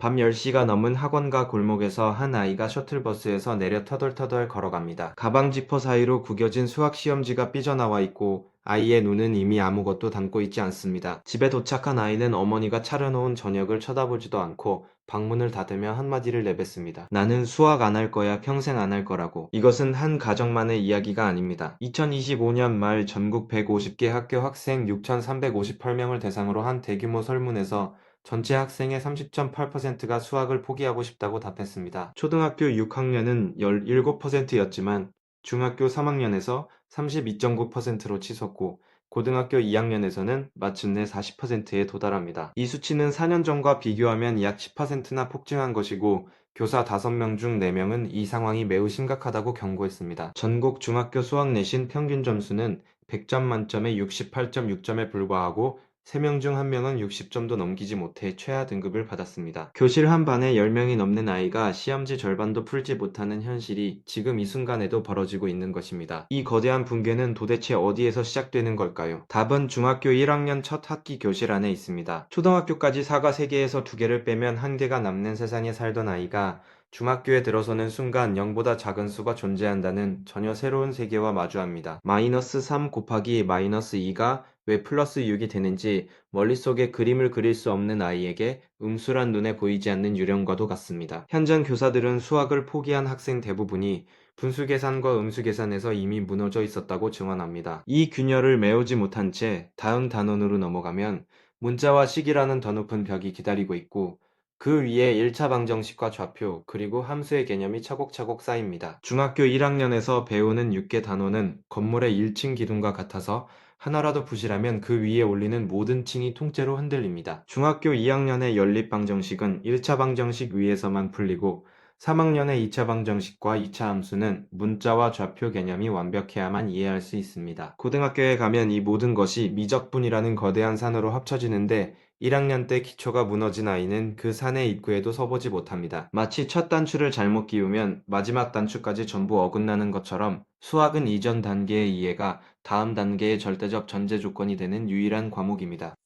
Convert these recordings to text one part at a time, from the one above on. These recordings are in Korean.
밤 10시가 넘은 학원가 골목에서 한 아이가 셔틀버스에서 내려 터덜터덜 걸어갑니다. 가방 지퍼 사이로 구겨진 수학 시험지가 삐져나와 있고 아이의 눈은 이미 아무것도 담고 있지 않습니다. 집에 도착한 아이는 어머니가 차려놓은 저녁을 쳐다보지도 않고 방문을 닫으며 한마디를 내뱉습니다. 나는 수학 안 할 거야 평생 안 할 거라고. 이것은 한 가정만의 이야기가 아닙니다. 2025년 말 전국 150개 학교 학생 6,358명을 대상으로 한 대규모 설문에서 전체 학생의 30.8%가 수학을 포기하고 싶다고 답했습니다. 초등학교 6학년은 17%였지만 중학교 3학년에서 32.9%로 치솟고 고등학교 2학년에서는 마침내 40%에 도달합니다. 이 수치는 4년 전과 비교하면 약 10%나 폭증한 것이고 교사 5명 중 4명은 이 상황이 매우 심각하다고 경고했습니다. 전국 중학교 수학 내신 평균 점수는 100점 만점에 68.6점에 불과하고 3명 중 1명은 60점도 넘기지 못해 최하 등급을 받았습니다. 교실 한 반에 10명이 넘는 아이가 시험지 절반도 풀지 못하는 현실이 지금 이 순간에도 벌어지고 있는 것입니다. 이 거대한 붕괴는 도대체 어디에서 시작되는 걸까요? 답은 중학교 1학년 첫 학기 교실 안에 있습니다. 초등학교까지 사과 3개에서 2개를 빼면 한 개가 남는 세상에 살던 아이가 중학교에 들어서는 순간 0보다 작은 수가 존재한다는 전혀 새로운 세계와 마주합니다. 마이너스 3 곱하기 마이너스 2가 왜 플러스 6이 되는지 머릿속에 그림을 그릴 수 없는 아이에게 음수란 눈에 보이지 않는 유령과도 같습니다. 현장 교사들은 수학을 포기한 학생 대부분이 분수 계산과 음수 계산에서 이미 무너져 있었다고 증언합니다. 이 균열을 메우지 못한 채 다음 단원으로 넘어가면 문자와 식이라는 더 높은 벽이 기다리고 있고 그 위에 1차 방정식과 좌표, 그리고 함수의 개념이 차곡차곡 쌓입니다. 중학교 1학년에서 배우는 6개 단원은 건물의 1층 기둥과 같아서 하나라도 부실하면 그 위에 올리는 모든 층이 통째로 흔들립니다. 중학교 2학년의 연립 방정식은 1차 방정식 위에서만 풀리고 3학년의 2차 방정식과 2차 함수는 문자와 좌표 개념이 완벽해야만 이해할 수 있습니다. 고등학교에 가면 이 모든 것이 미적분이라는 거대한 산으로 합쳐지는데 1학년 때 기초가 무너진 아이는 그 산의 입구에도 서보지 못합니다. 마치 첫 단추를 잘못 끼우면 마지막 단추까지 전부 어긋나는 것처럼 수학은 이전 단계의 이해가 다음 단계의 절대적 전제 조건이 되는 유일한 과목입니다.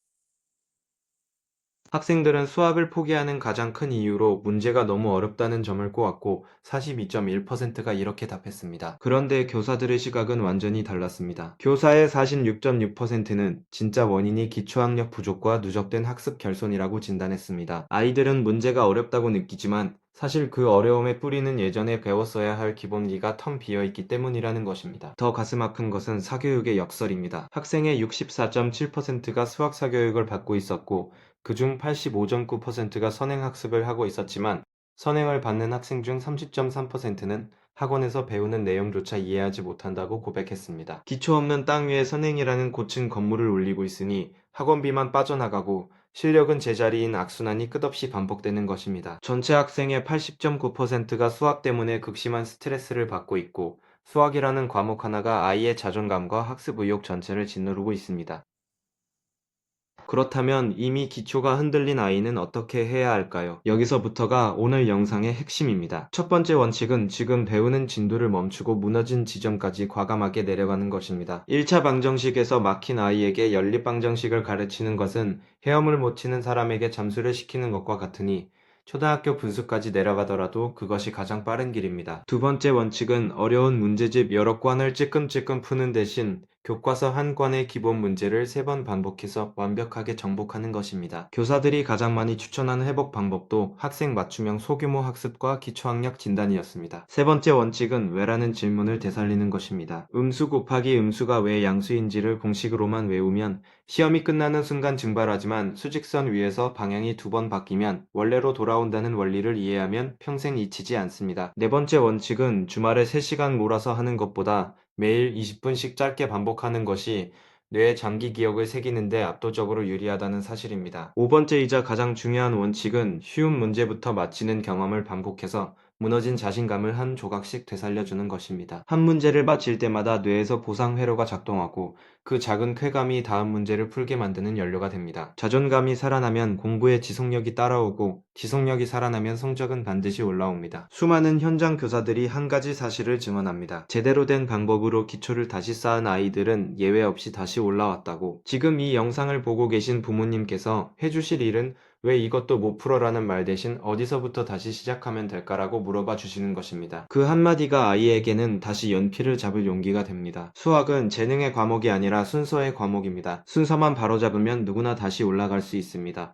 학생들은 수학을 포기하는 가장 큰 이유로 문제가 너무 어렵다는 점을 꼽았고 42.1%가 이렇게 답했습니다. 그런데 교사들의 시각은 완전히 달랐습니다. 교사의 46.6%는 진짜 원인이 기초학력 부족과 누적된 학습 결손이라고 진단했습니다. 아이들은 문제가 어렵다고 느끼지만 사실 그 어려움의 뿌리는 예전에 배웠어야 할 기본기가 텅 비어있기 때문이라는 것입니다. 더 가슴 아픈 것은 사교육의 역설입니다. 학생의 64.7%가 수학 사교육을 받고 있었고 그중 85.9%가 선행학습을 하고 있었지만 선행을 받는 학생 중 30.3%는 학원에서 배우는 내용조차 이해하지 못한다고 고백했습니다. 기초 없는 땅 위에 선행이라는 고층 건물을 올리고 있으니 학원비만 빠져나가고 실력은 제자리인 악순환이 끝없이 반복되는 것입니다. 전체 학생의 80.9%가 수학 때문에 극심한 스트레스를 받고 있고 수학이라는 과목 하나가 아이의 자존감과 학습 의욕 전체를 짓누르고 있습니다. 그렇다면 이미 기초가 흔들린 아이는 어떻게 해야 할까요? 여기서부터가 오늘 영상의 핵심입니다. 첫 번째 원칙은 지금 배우는 진도를 멈추고 무너진 지점까지 과감하게 내려가는 것입니다. 1차 방정식에서 막힌 아이에게 연립 방정식을 가르치는 것은 헤엄을 못 치는 사람에게 잠수를 시키는 것과 같으니 초등학교 분수까지 내려가더라도 그것이 가장 빠른 길입니다. 두 번째 원칙은 어려운 문제집 여러 관을 찔끔찔끔 푸는 대신 교과서 한 권의 기본 문제를 세 번 반복해서 완벽하게 정복하는 것입니다. 교사들이 가장 많이 추천하는 회복 방법도 학생 맞춤형 소규모 학습과 기초학력 진단이었습니다. 세 번째 원칙은 왜라는 질문을 되살리는 것입니다. 음수 곱하기 음수가 왜 양수인지를 공식으로만 외우면 시험이 끝나는 순간 증발하지만 수직선 위에서 방향이 두 번 바뀌면 원래로 돌아온다는 원리를 이해하면 평생 잊히지 않습니다. 네 번째 원칙은 주말에 3시간 몰아서 하는 것보다 매일 20분씩 짧게 반복하는 것이 뇌의 장기 기억을 새기는데 압도적으로 유리하다는 사실입니다. 5번째이자 가장 중요한 원칙은 쉬운 문제부터 마치는 경험을 반복해서 무너진 자신감을 한 조각씩 되살려주는 것입니다. 한 문제를 마칠 때마다 뇌에서 보상 회로가 작동하고 그 작은 쾌감이 다음 문제를 풀게 만드는 연료가 됩니다. 자존감이 살아나면 공부의 지속력이 따라오고 지속력이 살아나면 성적은 반드시 올라옵니다. 수많은 현장 교사들이 한 가지 사실을 증언합니다. 제대로 된 방법으로 기초를 다시 쌓은 아이들은 예외 없이 다시 올라왔다고. 지금 이 영상을 보고 계신 부모님께서 해주실 일은 왜 이것도 못 풀어라는 말 대신 어디서부터 다시 시작하면 될까라고 물어봐 주시는 것입니다. 그 한마디가 아이에게는 다시 연필을 잡을 용기가 됩니다. 수학은 재능의 과목이 아니라 순서의 과목입니다. 순서만 바로잡으면 누구나 다시 올라갈 수 있습니다.